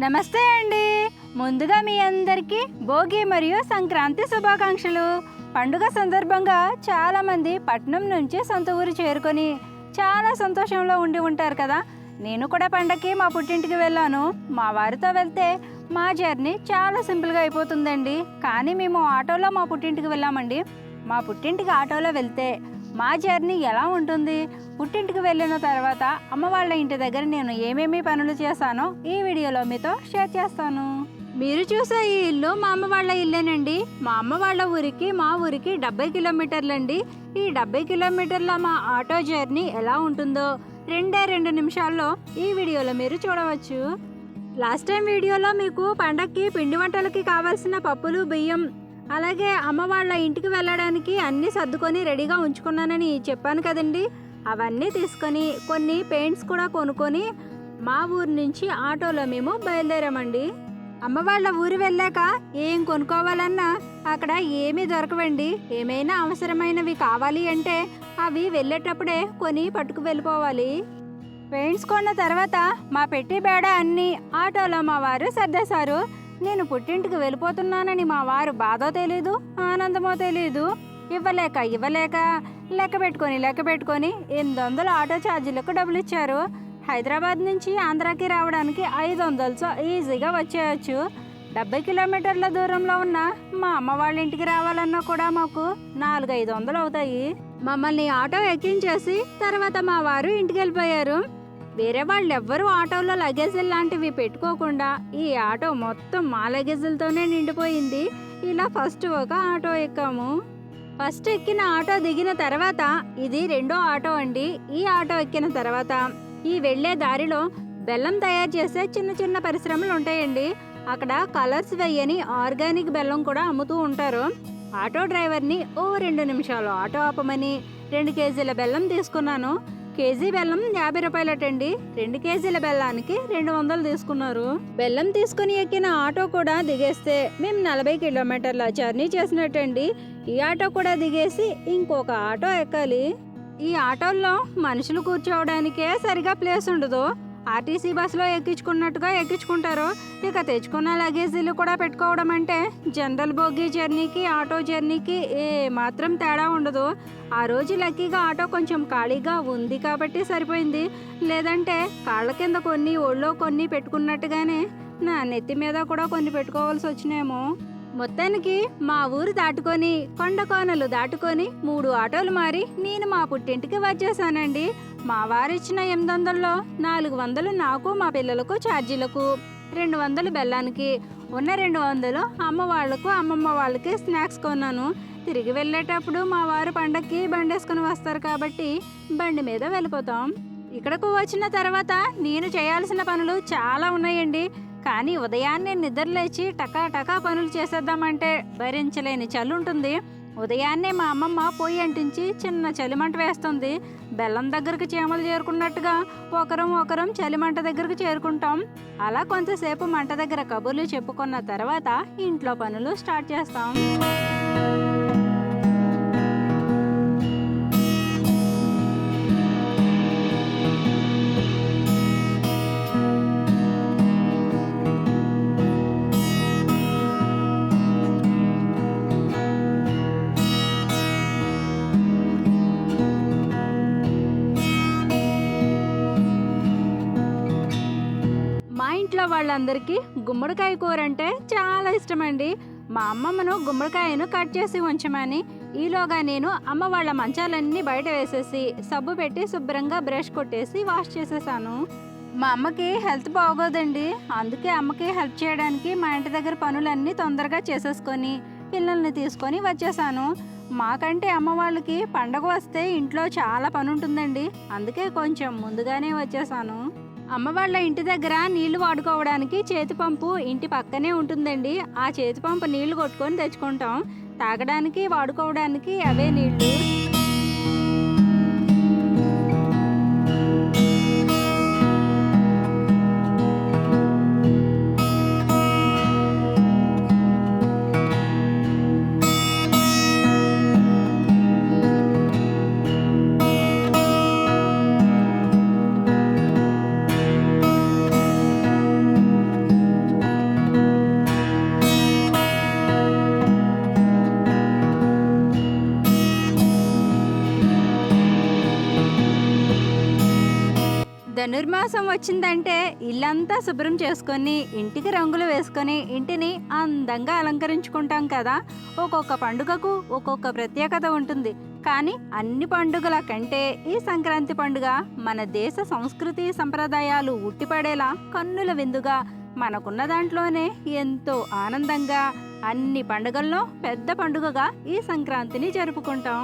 నమస్తే అండి. ముందుగా మీ అందరికీ భోగి మరియు సంక్రాంతి శుభాకాంక్షలు. పండుగ సందర్భంగా చాలామంది పట్నం నుంచి సొంత ఊరు చేరుకొని చాలా సంతోషంలో ఉండి ఉంటారు కదా. నేను కూడా పండగకి మా పుట్టింటికి వెళ్ళాను. మా వారితో వెళ్తే మా జర్నీ చాలా సింపుల్గా అయిపోతుందండి. కానీ మేము ఆటోలో మా పుట్టింటికి వెళ్ళామండి. మా పుట్టింటికి ఆటోలో వెళ్తే మా జర్నీ ఎలా ఉంటుంది? పుట్టింటికి వెళ్ళిన తర్వాత అమ్మ వాళ్ళ ఇంటి దగ్గర నేను ఏమేమి పనులు చేశానో ఈ వీడియోలో మీతో షేర్ చేస్తాను. మీరు చూసే ఈ ఇల్లు మా అమ్మ వాళ్ళ ఇల్లేనండి. మా అమ్మ వాళ్ళ ఊరికి మా ఊరికి డెబ్బై కిలోమీటర్లండి. ఈ డెబ్బై కిలోమీటర్ల మా ఆటో జర్నీ ఎలా ఉంటుందో రెండే రెండు నిమిషాల్లో ఈ వీడియోలో మీరు చూడవచ్చు. లాస్ట్ టైం వీడియోలో మీకు పండక్కి పిండి వంటలకి కావాల్సిన పప్పులు బియ్యం అలాగే అమ్మ వాళ్ళ ఇంటికి వెళ్ళడానికి అన్నీ సర్దుకొని రెడీగా ఉంచుకున్నానని చెప్పాను కదండి. అవన్నీ తీసుకొని కొన్ని పెయింట్స్ కూడా కొనుక్కొని మా ఊరు నుంచి ఆటోలో మేము బయలుదేరామండి. అమ్మ వాళ్ళ ఊరు వెళ్ళాక ఏం కొనుక్కోవాలన్నా అక్కడ ఏమీ దొరకవండి. ఏమైనా అవసరమైనవి కావాలి అంటే అవి వెళ్ళేటప్పుడే కొని పట్టుకు వెళ్ళిపోవాలి. పెయింట్స్ కొన్న తర్వాత మా పెట్టి బేడ అన్ని ఆటోలో మా వారు సర్దేశారు. నేను పుట్టింటికి వెళ్ళిపోతున్నానని మా వారు బాధో తెలీదు ఆనందమో తెలీదు. ఇవ్వలేక ఇవ్వలేక లెక్క పెట్టుకొని లెక్క పెట్టుకొని ఎనిమిది వందలు ఆటో ఛార్జీలకు డబ్బులు ఇచ్చారు. హైదరాబాద్ నుంచి ఆంధ్రాకి రావడానికి ఐదు వందలతో ఈజీగా వచ్చేయచ్చు. డెబ్బై కిలోమీటర్ల దూరంలో ఉన్న మా అమ్మ వాళ్ళ ఇంటికి రావాలన్నా కూడా మాకు నాలుగు ఐదు వందలు అవుతాయి. మమ్మల్ని ఆటో ఎక్కించేసి తర్వాత మా వారు ఇంటికి వెళ్ళిపోయారు. వేరే వాళ్ళు ఎవ్వరు ఆటోలో లగేజీలు లాంటివి పెట్టుకోకుండా ఈ ఆటో మొత్తం మా లగేజీలతోనే నిండిపోయింది. ఇలా ఫస్ట్ ఒక ఆటో ఎక్కాము. ఫస్ట్ ఎక్కిన ఆటో దిగిన తర్వాత ఇది రెండో ఆటో అండి. ఈ ఆటో ఎక్కిన తర్వాత ఈ వెళ్ళే దారిలో బెల్లం తయారు చేసే చిన్న చిన్న పరిశ్రమలు ఉంటాయండి. అక్కడ కలర్స్ వేయని ఆర్గానిక్ బెల్లం కూడా అమ్ముతూ ఉంటారు. ఆటో డ్రైవర్ని ఓ రెండు నిమిషాలు ఆటో ఆపమని రెండు కేజీల బెల్లం తీసుకున్నాను. కేజీ బెల్లం యాభై రూపాయలటండి. రెండు కేజీల బెల్లానికి రెండు వందలు తీసుకున్నారు. బెల్లం తీసుకుని ఎక్కిన ఆటో కూడా దిగేస్తే మేము నలభై కిలోమీటర్ల జర్నీ చేసినట్టండి. ఈ ఆటో కూడా దిగేసి ఇంకొక ఆటో ఎక్కాలి. ఈ ఆటోల్లో మనుషులు కూర్చోవడానికే సరిగా ప్లేస్ ఉండదు. ఆర్టీసీ బస్సులో ఎక్కించుకున్నట్టుగా ఎక్కించుకుంటారు. ఇక తెచ్చుకున్న లగేజీలు కూడా పెట్టుకోవడం అంటే జనరల్ బోగీ జర్నీకి ఆటో జర్నీకి ఏ మాత్రం తేడా ఉండదు. ఆ రోజు లక్కీగా ఆటో కొంచెం ఖాళీగా ఉంది కాబట్టి సరిపోయింది. లేదంటే కాళ్ళ కింద కొన్ని ఒళ్ళో కొన్ని పెట్టుకున్నట్టుగానే నా నెత్తి మీద కూడా కొన్ని పెట్టుకోవాల్సి వచ్చినేమో. మొత్తానికి మా ఊరు దాటుకొని కొండ కోనలు దాటుకొని మూడు ఆటోలు మారి నేను మా పుట్టింటికి వచ్చేసానండి. మా వారిచ్చిన ఎనిమిది వందల్లో నాలుగు వందలు నాకు మా పిల్లలకు ఛార్జీలకు రెండు వందలు బెల్లానికి ఉన్న రెండు వందలు అమ్మ వాళ్ళకు అమ్మమ్మ వాళ్ళకి స్నాక్స్ కొన్నాను. తిరిగి వెళ్ళేటప్పుడు మా వారు పండక్కి బండి వేసుకుని వస్తారు కాబట్టి బండి మీద వెళ్ళిపోతాం. ఇక్కడకు వచ్చిన తర్వాత నేను చేయాల్సిన పనులు చాలా ఉన్నాయండి. కానీ ఉదయాన్నే నిద్రలేచి టకా టకా పనులు చేసేద్దామంటే భరించలేని చలి ఉంటుంది ఉదయాన్నే మా అమ్మమ్మ పొయ్యి అంటించి చిన్న చలిమంట వేస్తుంది. బెల్లం దగ్గరకు చీమలు చేరుకున్నట్టుగా ఒకరం ఒకరం చలిమంట దగ్గరకు చేరుకుంటాం. అలా కొంతసేపు మంట దగ్గర కబుర్లు చెప్పుకున్న తర్వాత ఇంట్లో పనులు స్టార్ట్ చేస్తాం. వాళ్ళందరికీ గుమ్మడికాయ కూర అంటే చాలా ఇష్టమండి. మా అమ్మమ్మను గుమ్మడికాయను కట్ చేసి ఉంచమని ఈలోగా నేను అమ్మ వాళ్ళ మంచాలన్నీ బయట వేసేసి సబ్బు పెట్టి శుభ్రంగా బ్రష్ కొట్టేసి వాష్ చేసేసాను. మా అమ్మకి హెల్త్ బాగోదండి. అందుకే అమ్మకి హెల్ప్ చేయడానికి మా ఇంటి దగ్గర పనులన్నీ తొందరగా చేసేసుకొని పిల్లల్ని తీసుకొని వచ్చేసాను. మాకంటే అమ్మ వాళ్ళకి పండగ వస్తే ఇంట్లో చాలా పని ఉంటుందండి అందుకే కొంచెం ముందుగానే వచ్చేసాను. అమ్మ వాళ్ళ ఇంటి దగ్గర నీళ్ళు వాడుకోవడానికి చేతి పంపు ఇంటి పక్కనే ఉంటుందండి. ఆ చేతి పంపు నీళ్ళు కొట్టుకొని తెచ్చుకుంటాం. తాగడానికి వాడుకోవడానికి అవే నీళ్ళు. ధనుర్మాసం వచ్చిందంటే ఇల్లంతా శుభ్రం చేసుకొని ఇంటికి రంగులు వేసుకొని ఇంటిని అందంగా అలంకరించుకుంటాం కదా. ఒక్కొక్క పండుగకు ఒక్కొక్క ప్రత్యేకత ఉంటుంది. కానీ అన్ని పండుగల కంటే ఈ సంక్రాంతి పండుగ మన దేశ సంస్కృతి సంప్రదాయాలు ఉట్టిపడేలా కన్నుల విందుగా మనకున్న దాంట్లోనే ఎంతో ఆనందంగా అన్ని పండుగల్లో పెద్ద పండుగగా ఈ సంక్రాంతిని జరుపుకుంటాం.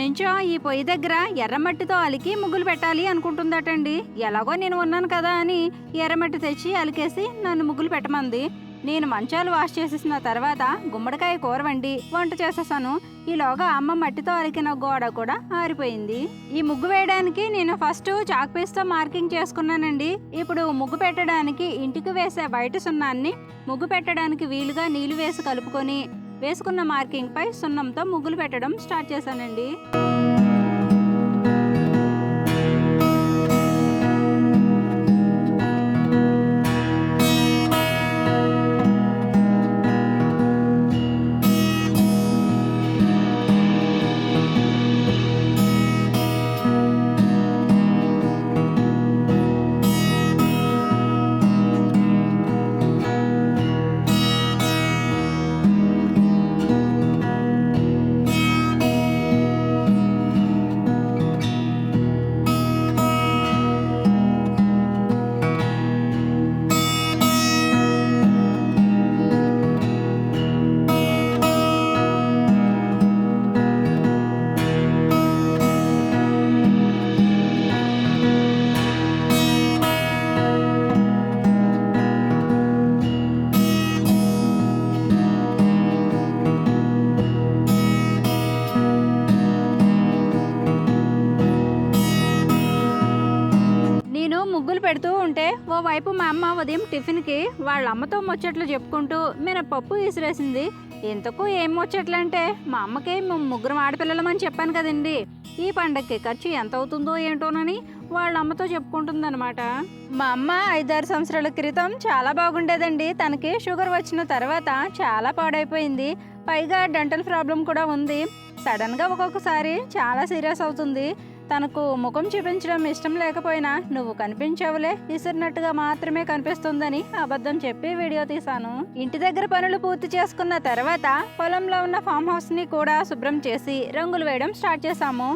నుంచో ఈ పొయ్యి దగ్గర ఎర్రమట్టితో అలికి ముగ్గులు పెట్టాలి అనుకుంటుందటండి. ఎలాగో నేను ఉన్నాను కదా అని ఎర్రమట్టి తెచ్చి అలికేసి నన్ను ముగ్గులు పెట్టమంది. నేను మంచాలు వాష్ చేసేసిన తర్వాత గుమ్మడికాయ కూర వండి వంట చేసేసాను. ఈలోగా అమ్మ మట్టితో అలికిన గోడ కూడా ఆరిపోయింది. ఈ ముగ్గు వేయడానికి నేను ఫస్ట్ చాక్ పీస్తో మార్కింగ్ చేసుకున్నానండి. ఇప్పుడు ముగ్గు పెట్టడానికి ఇంటికి వేసే బయట సున్నాన్ని ముగ్గు పెట్టడానికి వీలుగా నీళ్ళు వేసి కలుపుకొని వేసుకున్న మార్కింగ్ పై సున్నంతో ముగ్గులు పెట్టడం స్టార్ట్ చేశానండి. ఉదయం టిఫిన్కి వాళ్ళ అమ్మతో ముచ్చట్లు చెప్పుకుంటూ మినపప్పు విసిరేసింది. ఇంతకు ఏం ముచ్చట్లంటే మా అమ్మకి మేము ముగ్గురం ఆడపిల్లలమని చెప్పాను కదండి. ఈ పండక్కి ఖర్చు ఎంత అవుతుందో ఏంటోనని వాళ్ళ అమ్మతో చెప్పుకుంటుందన్నమాట. మా అమ్మ ఐదారు సంవత్సరాల క్రితం చాలా బాగుండేదండి. తనకి షుగర్ వచ్చిన తర్వాత చాలా పాడైపోయింది. పైగా డెంటల్ ప్రాబ్లం కూడా ఉంది. సడన్గా ఒక్కొక్కసారి చాలా సీరియస్ అవుతుంది. తనకు ముఖం చూపించడం ఇష్టం లేకపోయినా నువ్వు కనిపించవులే విసిరినట్టుగా మాత్రమే కనిపిస్తుందని అబద్ధం చెప్పి వీడియో తీశాను. ఇంటి దగ్గర పనులు పూర్తి చేసుకున్న తర్వాత పొలంలో ఉన్న ఫామ్ హౌస్ని కూడా శుభ్రం చేసి రంగులు వేయడం స్టార్ట్ చేశాము.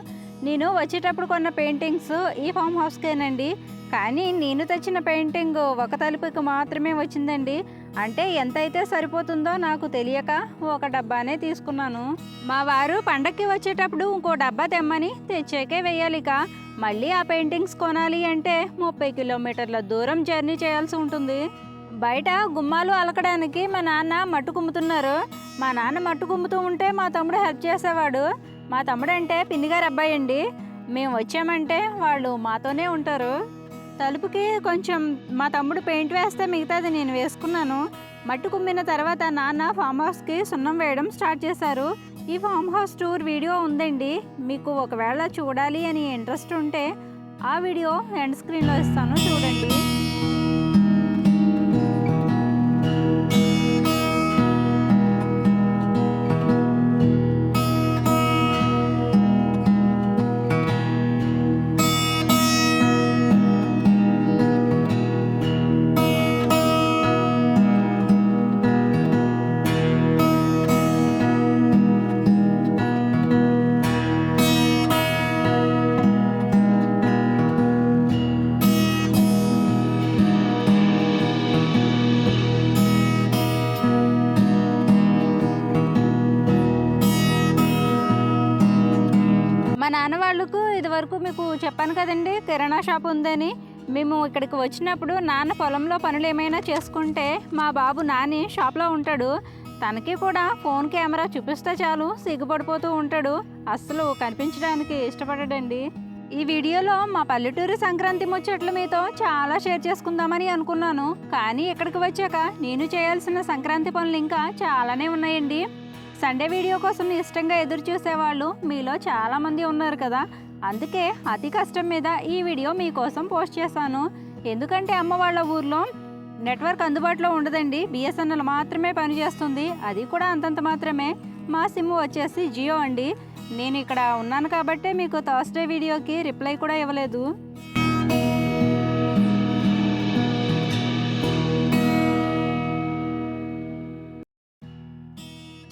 నేను వచ్చేటప్పుడు కొన్న పెయింటింగ్స్ ఈ ఫామ్ హౌస్కేనండి. కానీ నేను తెచ్చిన పెయింటింగ్ ఒక తలుపుకి మాత్రమే వచ్చిందండి. అంటే ఎంతైతే సరిపోతుందో నాకు తెలియక ఒక డబ్బానే తీసుకున్నాను. మా వారు పండక్కి వచ్చేటప్పుడు ఇంకో డబ్బా తెమ్మని తెచ్చేకే వేయాలిక మళ్ళీ ఆ పెయింటింగ్స్ కొనాలి అంటే ముప్పై కిలోమీటర్ల దూరం జర్నీ చేయాల్సి ఉంటుంది. బయట గుమ్మాలు అలకడానికి మా నాన్న మట్టు కుమ్ముతున్నారు. మా నాన్న మట్టు కుమ్ముతూ ఉంటే మా తమ్ముడు హెల్ప్ చేసేవాడు. మా తమ్ముడు అంటే పిన్నిగారు అబ్బాయి అండి. మేము వచ్చామంటే వాళ్ళు మాతోనే ఉంటారు. తలుపుకి కొంచెం మా తమ్ముడు పెయింట్ వేస్తే మిగతాది నేను వేసుకున్నాను. మట్టి కుమ్మిన తర్వాత నాన్న ఫామ్ హౌస్కి సున్నం వేయడం స్టార్ట్ చేశారు. ఈ ఫామ్ హౌస్ టూర్ వీడియో ఉందండి. మీకు ఒకవేళ చూడాలి అని ఇంట్రెస్ట్ ఉంటే ఆ వీడియో ఎండ్ స్క్రీన్లో ఇస్తాను చూడండి. నాన్న వాళ్ళకు ఇదివరకు మీకు చెప్పాను కదండి కిరాణా షాప్ ఉందని. మేము ఇక్కడికి వచ్చినప్పుడు నాన్న పొలంలో పనులు ఏమైనా చేసుకుంటే మా బాబు నాని షాప్లో ఉంటాడు. తనకి కూడా ఫోన్ కెమెరా చూపిస్తే చాలు సిగ్గుపడిపోతూ ఉంటాడు. అస్సలు కనిపించడానికి ఇష్టపడడండి. ఈ వీడియోలో మా పల్లెటూరు సంక్రాంతి ముచ్చట్లు మీతో చాలా షేర్ చేసుకుందామని అనుకున్నాను. కానీ ఇక్కడికి వచ్చాక నేను చేయాల్సిన సంక్రాంతి పనులు ఇంకా చాలానే ఉన్నాయండి. సండే వీడియో కోసం ఇష్టంగా ఎదురు చూసేవాళ్ళు మీలో చాలామంది ఉన్నారు కదా. అందుకే అతి కష్టం మీద ఈ వీడియో మీకోసం పోస్ట్ చేశాను. ఎందుకంటే అమ్మ వాళ్ళ ఊర్లో నెట్వర్క్ అందుబాటులో ఉండదండి. బిఎస్ఎన్ఎల్ మాత్రమే పనిచేస్తుంది అది కూడా అంతంత మాత్రమే. మా సిమ్ వచ్చేసి జియో అండి. నేను ఇక్కడ ఉన్నాను కాబట్టే మీకు థర్స్డే వీడియోకి రిప్లై కూడా ఇవ్వలేదు.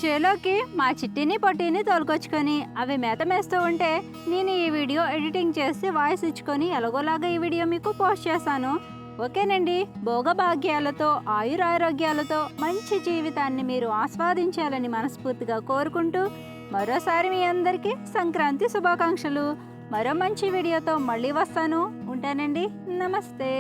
చేలోకి మా చిట్టిని పొట్టిని తోలుకొచ్చుకొని అవి మేత మేస్తూ ఉంటే నేను ఈ వీడియో ఎడిటింగ్ చేసి వాయిస్ ఇచ్చుకొని ఎలాగోలాగా ఈ వీడియో మీకు పోస్ట్ చేశాను. ఓకేనండి. భోగభాగ్యాలతో ఆయురారోగ్యాలతో మంచి జీవితాన్ని మీరు ఆస్వాదించాలని మనస్ఫూర్తిగా కోరుకుంటూ మరోసారి మీ అందరికీ సంక్రాంతి శుభాకాంక్షలు. మరో మంచి వీడియోతో మళ్ళీ వస్తాను. ఉంటానండి. నమస్తే.